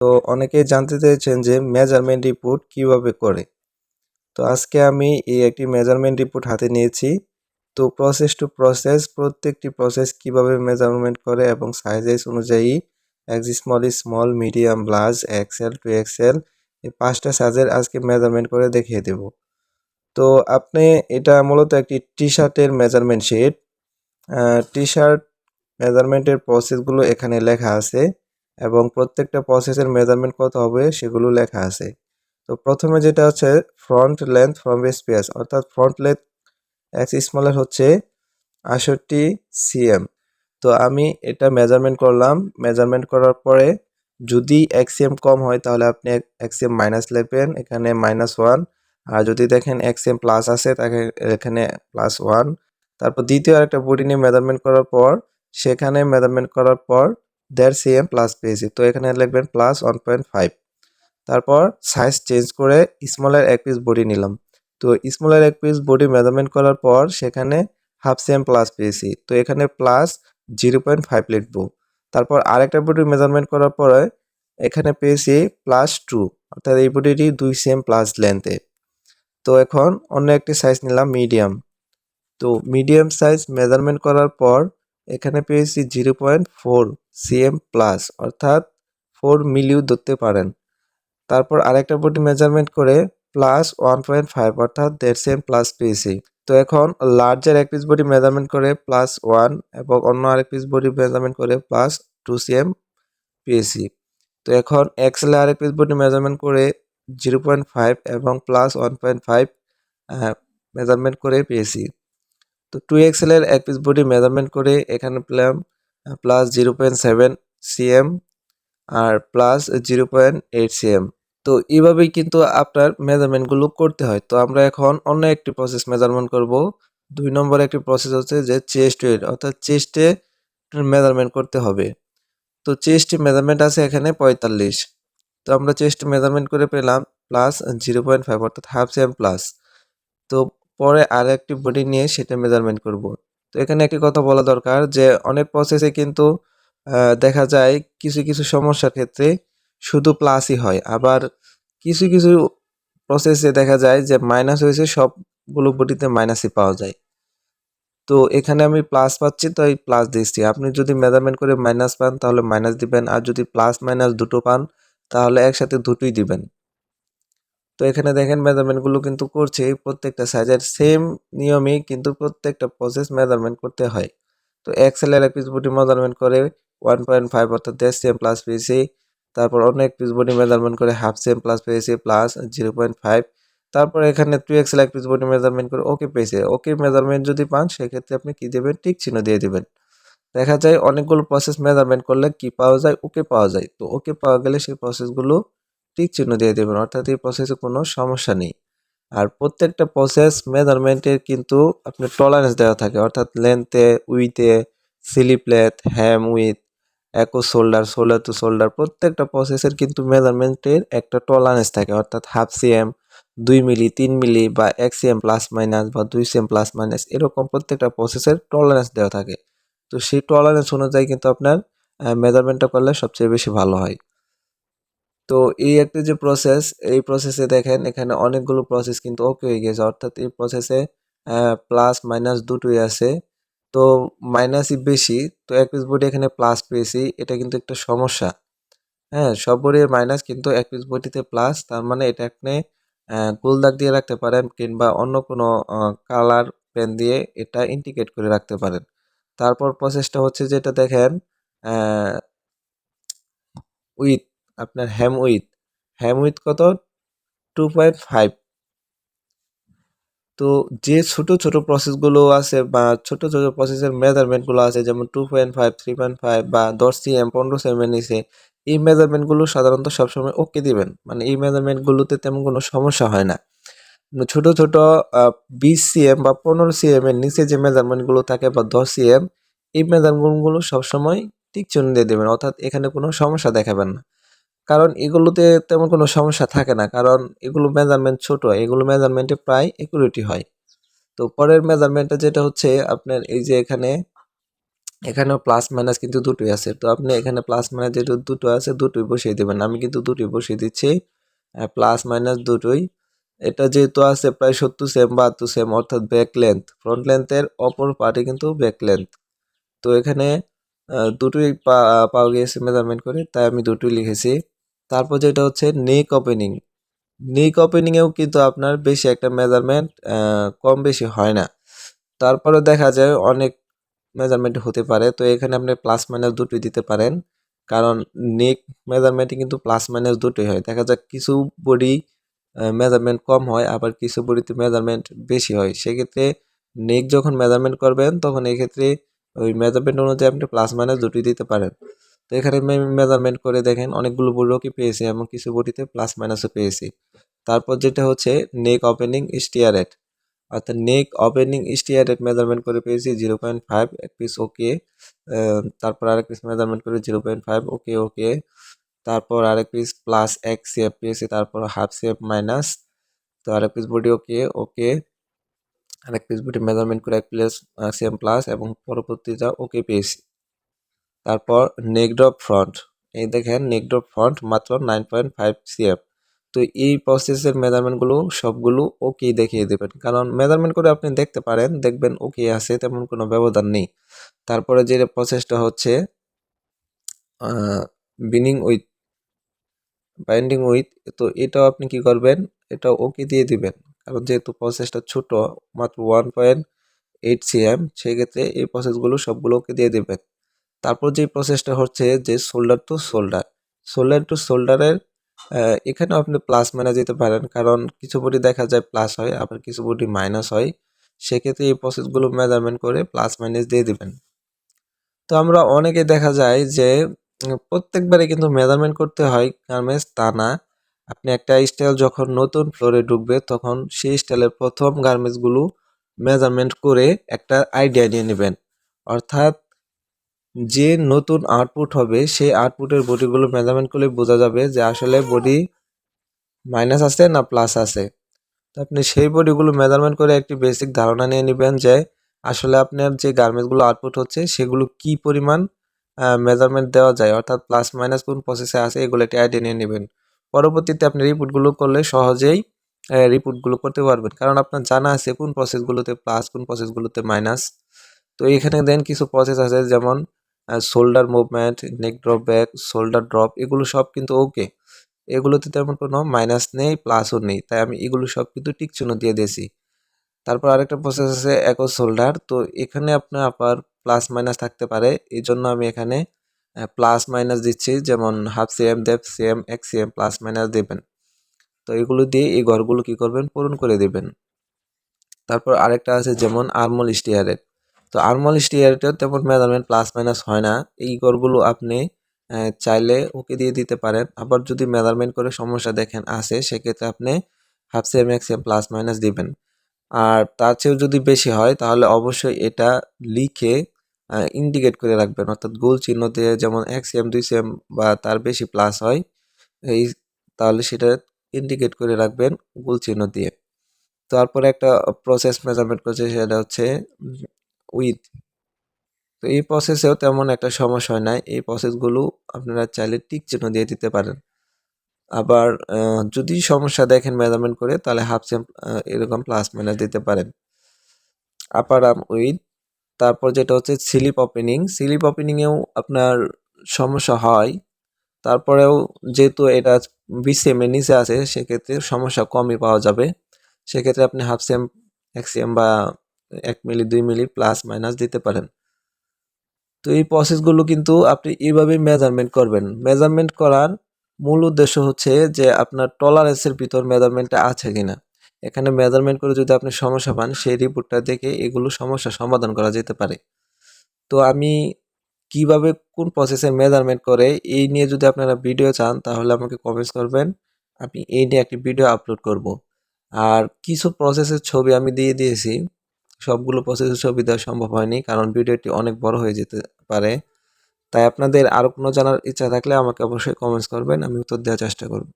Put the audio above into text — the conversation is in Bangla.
তো অনেকেই জানতে চেয়েছেন যে মেজারমেন্ট রিপোর্ট কীভাবে করে? তো আজকে আমি এই একটি মেজারমেন্ট রিপোর্ট হাতে নিয়েছি। তো প্রসেস টু প্রসেস প্রত্যেকটি প্রসেস কীভাবে মেজারমেন্ট করে এবং সাইজেস অনুযায়ী X small small medium large XL to XL এই পাঁচটা সাইজের আজকে মেজারমেন্ট করে দেখিয়ে দেব। তো আপনি এটা মূলত একটি টি শার্টের মেজারমেন্ট শিট টি শার্ট মেজারমেন্টের প্রসেসগুলো এখানে লেখা আছে। এবং প্রত্যেকটা প্রসেসের মেজারমেন্ট কত হবে সেগুলো লেখা আছে। তো প্রথমে যেটা হচ্ছে ফ্রন্ট লেন্থ ফ্রম স্পেস অর্থাৎ ফ্রন্ট লেন্থ এক্স স্মলের হচ্ছে আষট্টি সিএম তো আমি এটা মেজারমেন্ট করলাম মেজারমেন্ট করার পরে যদি এক্সএম কম হয় তাহলে আপনি এক্সএম মাইনাস নেবেন এখানে মাইনাস ওয়ান আর যদি দেখেন এক্সএম প্লাস আছে, তাকে এখানে প্লাস ওয়ান তারপর দ্বিতীয় আরেকটা বডি নিয়ে মেজারমেন্ট করার পর, সেখানে মেজারমেন্ট করার পর দেড় সিএম প্লাস পেয়েছি। তো এখানে লিখবেন প্লাস ওয়ান পয়েন্ট ফাইভ তারপর সাইজ চেঞ্জ করে স্মলের এক পিস বডি নিলাম। তো স্মলের এক পিস বডি মেজারমেন্ট করার পর সেখানে হাফ সিএম প্লাস পেয়েছি। তো এখানে প্লাস জিরো পয়েন্ট ফাইভ লিখব। তারপর আরেকটা বডি মেজারমেন্ট করার পরে এখানে পেয়েছি প্লাস টু অর্থাৎ এই বডিটি দুই সিএম প্লাস লেন্থে তো এখন অন্য একটি সাইজ নিলাম মিডিয়াম তো মিডিয়াম সাইজ মেজারমেন্ট করার পর এখানে পেয়েছি zero point four CM plus, অর্থাৎ ফোর মিলিও ধরতে পারেন। তারপর আরেকটা বডি মেজারমেন্ট করে প্লাস ওয়ান পয়েন্ট ফাইভ অর্থাৎ দেড় সিএম প্লাস পেয়েছি। তো এখন লার্জের এক পিস বডি মেজারমেন্ট করে প্লাস ওয়ান এবং অন্য আরেক পিস বডি মেজারমেন্ট করে প্লাস টু সিএম পেয়েছি। তো এখন এক্সেলে আরেক পিস বডি মেজারমেন্ট করে জিরো পয়েন্ট ফাইভ এবং plus one point five measurement করে পেয়েছি। তো টু এক্সেলের এক পিস বডি মেজারমেন্ট করে এখানে পেলাম plus zero point seven CM আর plus zero point eight CM তো এইভাবেই কিন্তু আপনার মেজারমেন্টগুলো করতে হয়। তো আমরা এখন অন্য একটি প্রসেস মেজারমেন্ট করব। দুই নম্বর একটি প্রসেস হচ্ছে যে চেস্ট ওয়েট অর্থাৎ চেস্টে মেজারমেন্ট করতে হবে। তো চেস্ট মেজারমেন্ট আছে এখানে পঁয়তাল্লিশ। তো আমরা চেস্ট মেজারমেন্ট করে পেলাম প্লাস জিরো পয়েন্ট ফাইভ অর্থাৎ হাফ সিএম প্লাস তো পরে আর একটি বডি নিয়ে সেটা মেজারমেন্ট করব। তো এখানে একটি কথা বলা দরকার যে, অনেক প্রসেসে কিন্তু দেখা যায় কিছু কিছু সমস্যার ক্ষেত্রে শুধু প্লাসই হয়। আবার কিছু কিছু প্রসেসে দেখা যায় যে মাইনাস হয়েছে, সবগুলো বডিতে মাইনাসই পাওয়া যায়। তো এখানে আমি প্লাস পাচ্ছি তো এই প্লাস দিচ্ছি। আপনি যদি মেজারমেন্ট করে মাইনাস পান, তাহলে মাইনাস দিবেন। আর যদি প্লাস মাইনাস দুটো পান, তাহলে একসাথে দুটোই দিবেন। তো এখানে দেখেন মেজারমেন্টগুলো কিন্তু করছে প্রত্যেকটা সাইজের সেম নিয়মেই কিন্তু প্রত্যেকটা প্রসেস মেজারমেন্ট করতে হয়। তো এক্সেলের এক পিস বডি মেজারমেন্ট করে ওয়ান পয়েন্ট ফাইভ অর্থাৎ দেড় সেম প্লাস পেয়েছি, তারপর অন্য এক পিস বডি মেজারমেন্ট করে হাফ সেম প্লাস পেয়েছি প্লাস জিরো পয়েন্ট ফাইভ তারপর এখানে টু এক্সেল এক পিস বডি মেজারমেন্ট করে ওকে পেয়েছে। ওকে মেজারমেন্ট যদি পান, সেক্ষেত্রে আপনি কী দেবেন? টিক চিহ্ন দিয়ে দেবেন। দেখা যায় অনেকগুলো প্রসেস মেজারমেন্ট করলে কি পাওয়া যায়? ওকে পাওয়া যায়। তো ওকে পাওয়া গেলে সেই প্রসেসগুলো টিক চিহ্ন দিয়ে দেবেন, অর্থাৎ এই প্রসেসে কোনো সমস্যা নেই। আর প্রত্যেকটা প্রসেস মেজারমেন্টের কিন্তু আপনার টলারেন্স দেওয়া থাকে, অর্থাৎ লেন্থে উইথে স্লিপ লেথ হ্যাম উইথ একো শোল্ডার শোল্ডার টু শোল্ডার প্রত্যেকটা প্রসেসের কিন্তু মেজারমেন্টের একটা টলারেন্স থাকে, অর্থাৎ হাফ সিএম দুই মিলি তিন মিলি বা এক সিএম প্লাস মাইনাস বা দুই সিএম প্লাস মাইনাস এরকম প্রত্যেকটা প্রসেসের টলারেন্স দেওয়া থাকে। তো সেই টলারেন্স অনুযায়ী কিন্তু আপনার মেজারমেন্টটা করলে সবচেয়ে বেশি ভালো হয়। তো এই একটা যে প্রসেস এই প্রসেসে দেখেন এখানে অনেকগুলো প্রসেস কিন্তু ওকে হয়ে গেছে। অর্থাৎ এই প্রসেসে প্লাস মাইনাস দুটোই আছে। তো মাইনাসই বেশি, তো এক পিস বডি এখানে প্লাস পেয়েছি, এটা কিন্তু একটা সমস্যা। হ্যাঁ সব বডির মাইনাস কিন্তু এক পিস বডিতে প্লাস তার মানে এটা আপনি গোল দাগ দিয়ে রাখতে পারেন কিংবা অন্য কোনো কালার পেন দিয়ে এটা ইন্ডিকেট করে রাখতে পারেন। তারপর প্রসেসটা হচ্ছে যেটা দেখেন উইথ আপনার হ্যাম উইথ হ্যাম উইথ কত? টু পয়েন্ট ফাইভ তো যে ছোট ছোট প্রসেসগুলো আছে বা ছোট ছোট প্রসেসের মেজারমেন্টগুলো আছে, যেমন two point five three point five বা দশ সিএম পনেরো সিএমের নিচে, এই মেজারমেন্টগুলো সাধারণত সবসময় ওকে দিবেন। মানে এই মেজারমেন্টগুলোতে তেমন কোনো সমস্যা হয় না। ছোট ছোট বিশ সিএম বা পনেরো সিএম এর নিচে যে মেজারমেন্টগুলো থাকে বা দশ সিএম এই মেজারমেন্টগুলো সবসময় টিক চিহ্ন দিয়ে দেবেন। অর্থাৎ এখানে কোনো সমস্যা দেখাবেন না। কারণ এগুলোতে তেমন কোনো সমস্যা থাকে না। কারণ এগুলো মেজারমেন্ট ছোট, এগুলো মেজারমেন্টে প্রায় একুরেটি হয়। তো পরের মেজারমেন্টটা যেটা হচ্ছে, আপনার এই যে এখানে, এখানেও প্লাস মাইনাস কিন্তু দুটোই আছে। তো আপনি এখানে প্লাস মাইনাস যেহেতু দুটো আছে, দুটোই বসিয়ে দেবেন। আমি কিন্তু দুটোই বসিয়ে দিচ্ছি। প্লাস মাইনাস দুটোই। এটা যেহেতু আছে প্রায় সত্তর সেম বাহাত্তর সেম অর্থাৎ ব্যাক লেন্থ ফ্রন্ট লেন্থের অপর পার্টে কিন্তু ব্যাক লেন্থ তো এখানে দুটোই পাওয়া গিয়েছে মেজারমেন্ট করে, তাই আমি দুটোই লিখেছি। তারপর যেটা হচ্ছে নেক ওপেনিং নেক ওপেনিংয়েও কিন্তু আপনার বেশি একটা মেজারমেন্ট কম বেশি হয় না। তারপরে দেখা যায় অনেক মেজারমেন্ট হতে পারে। তো এখানে আপনি প্লাস মাইনাস দুটোই দিতে পারেন। কারণ নেক মেজারমেন্টে কিন্তু প্লাস মাইনাস দুটোই হয়। দেখা যাক কিছু বডি মেজারমেন্ট কম হয়, আবার কিছু বডিতে মেজারমেন্ট বেশি হয়। সেক্ষেত্রে নেক যখন মেজারমেন্ট করবেন, তখন এক্ষেত্রে ওই মেজারমেন্ট অনুযায়ী আপনি প্লাস মাইনাস দুটোই দিতে পারেন। তো এখানে মেজারমেন্ট করে দেখেন অনেকগুলো বডিও কি পেয়েছি এবং কিছু বডিতে প্লাস মাইনাসও পেয়েছি। তারপর যেটা হচ্ছে নেক ওপেনিং স্টিয়ারেট অর্থাৎ নেক ওপেনিং স্টিয়ারেট মেজারমেন্ট করে পেয়েছি জিরো পয়েন্ট ফাইভ এক পিস ওকে তারপর আরেক পিস মেজারমেন্ট করে zero point five okay okay তারপর আরেক পিস প্লাস এক সিএফ পেয়েছি, তারপর হাফ সিএফ মাইনাস তো আরেক পিস বডি ওকে ওকে আরেক পিস বডি মেজারমেন্ট করে এক প্লাস সিএম প্লাস এবং পরবর্তীটা ওকে পেয়েছি। তারপর নেক ড্রপ ফ্রন্ট। এই দেখেন নেক ড্রপ ফ্রন্ট মাত্র নাইন পয়েন্ট ফাইভ সিএফ তো এই প্রসেসের মেজারমেন্টগুলো সবগুলো ওকে দেখিয়ে দেবেন। কারণ মেজারমেন্ট করে আপনি দেখতে পারেন, দেখবেন ওকে আছে, তেমন কোনো ব্যবধান নেই। তারপরে যে প্রসেসটা হচ্ছে বিনিং উইথ বাইন্ডিং উইথ তো এটাও আপনি কি করবেন এটা ওকে দিয়ে দিবেন। কারণ যেহেতু প্রসেসটা ছোট, মাত্র ওয়ান পয়েন্ট এইট সিএম সেক্ষেত্রে এই প্রসেসগুলো সবগুলো ওকে দিয়ে দেবেন। তারপর যে প্রসেসটা হচ্ছে যে shoulder to shoulder shoulder to শোল্ডারের এখানেও আপনি প্লাস মাইনাস দিতে পারেন, কারণ কিছু বডি দেখা যায় প্লাস হয়, আবার কিছু বডি মাইনাস হয়। সেক্ষেত্রে এই প্রসেসগুলো মেজারমেন্ট করে প্লাস মাইনাস দিয়ে দিবেন। তো আমরা অনেকে দেখা যায় যে প্রত্যেকবারে কিন্তু মেজারমেন্ট করতে হয় গার্মেন্টস তা না। আপনি একটা স্টাইল যখন নতুন ফ্লোরে ঢুকবে, তখন সেই স্টাইলের প্রথম গার্মেন্টসগুলো মেজারমেন্ট করে একটা আইডিয়া নিয়ে নেবেন। অর্থাৎ যে নতুন আউটপুট হবে, সেই আউটপুটের বডিগুলো মেজারমেন্ট করলে বোঝা যাবে যে আসলে বডি মাইনাস আছে না প্লাস আছে। তো আপনি সেই বডিগুলো মেজারমেন্ট করে একটি বেসিক ধারণা নিয়ে নেবেন যে আসলে আপনার যে গার্মেন্টসগুলো আউটপুট হচ্ছে, সেগুলো কি পরিমাণ মেজারমেন্ট দেওয়া যায়, অর্থাৎ প্লাস মাইনাস কোন প্রসেসে আছে, এগুলো একটি আইডিয়া নিয়ে নেবেন। পরবর্তীতে আপনি রিপোর্টগুলো করলে সহজেই রিপোর্টগুলো করতে পারবেন। কারণ আপনার জানা আছে কোন প্রসেসগুলোতে প্লাস কোন প্রসেসগুলোতে মাইনাস তো এখানে দেন কিছু প্রসেস আছে, যেমন shoulder movement neck drop back shoulder drop এগুলো সব কিন্তু ওকে এগুলোতে তেমন কোনো মাইনাস নেই প্লাসও নেই। তাই আমি এগুলো সব কিন্তু টিক চিহ্ন দিয়ে দিয়েছি। তারপর আরেকটা প্রসেস আছে একো শোল্ডার তো এখানে আপনার আবার প্লাস মাইনাস থাকতে পারে। এই জন্য আমি এখানে প্লাস মাইনাস দিচ্ছি। যেমন হাফ সিএম দেব সিএম এক সিএম প্লাস মাইনাস দেবেন। তো এগুলো দিয়ে এই ঘরগুলো কি করবেন? পূরণ করে দেবেন। তারপর আরেকটা আছে যেমন আর্মল স্টিয়ারের তো আর্মল স্টিয়ারেটেও তেমন মেজারমেন্ট প্লাস মাইনাস হয় না। এই ঘরগুলো আপনি চাইলে ওকে দিয়ে দিতে পারেন। আবার যদি মেজারমেন্ট করে সমস্যা দেখেন আসে, সেক্ষেত্রে আপনি হাফ সিএম এক প্লাস মাইনাস দিবেন। আর তার চেয়েও যদি বেশি হয়, তাহলে অবশ্যই এটা লিখে ইন্ডিকেট করে রাখবেন। অর্থাৎ গোল চিহ্ন দিয়ে যেমন এক সিএম দুই সিএম বা তার বেশি প্লাস হয়, এই তাহলে সেটা ইন্ডিকেট করে রাখবেন গোল চিহ্ন দিয়ে। তারপরে একটা প্রসেস মেজারমেন্ট করছে, সেটা হচ্ছে উইথ তো এই প্রসেসেও তেমন একটা সমস্যা হয় এই প্রসেসগুলো আপনারা চাইলে টিক চিহ্ন দিয়ে দিতে পারেন। আবার যদি সমস্যা দেখেন মেজারমেন্ট করে, তাহলে হাফ সেম এরকম প্লাস মাইনাস দিতে পারেন। আপার আর্ম উইথ তারপর যেটা হচ্ছে স্লিপ ওপেনিং স্লিপ ওপেনিংয়েও আপনার সমস্যা হয়। তারপরেও যেহেতু এটা বিশ সেমের নিচে আছে, সেক্ষেত্রে সমস্যা কমই পাওয়া যাবে। সেক্ষেত্রে আপনি হাফ সেম এক সেম বা এক মিলি, দুই মিলি প্লাস মাইনাস দিতে পারেন। তো এই প্রসেসগুলো কিন্তু আপনি এইভাবে মেজারমেন্ট করবেন। মেজারমেন্ট করার মূল উদ্দেশ্য হচ্ছে যে আপনার টলারেন্সের ভিতর মেজারমেন্টটা আছে কিনা। এখানে মেজারমেন্ট করে যদি আপনি সমস্যা পান, সেই রিপোর্টটা দেখে এগুলো সমস্যা সমাধান করা যেতে পারে। তো আমি কীভাবে কোন প্রসেসে মেজারমেন্ট করে, এই নিয়ে যদি আপনারা ভিডিও চান, তাহলে আমাকে কমেন্টস করবেন। আমি এই নিয়ে একটি ভিডিও আপলোড করব। আর কিছু প্রসেসের ছবি আমি দিয়ে দিয়েছি। সবগুলো প্রসেসের ছবি দেওয়া সম্ভব হয়নি, কারণ ভিডিওটি অনেক বড় হয়ে যেতে পারে। তাই আপনাদের আরও কোনো জানার ইচ্ছা থাকলে আমাকে অবশ্যই কমেন্টস করবেন, আমি উত্তর দেওয়ার চেষ্টা করব।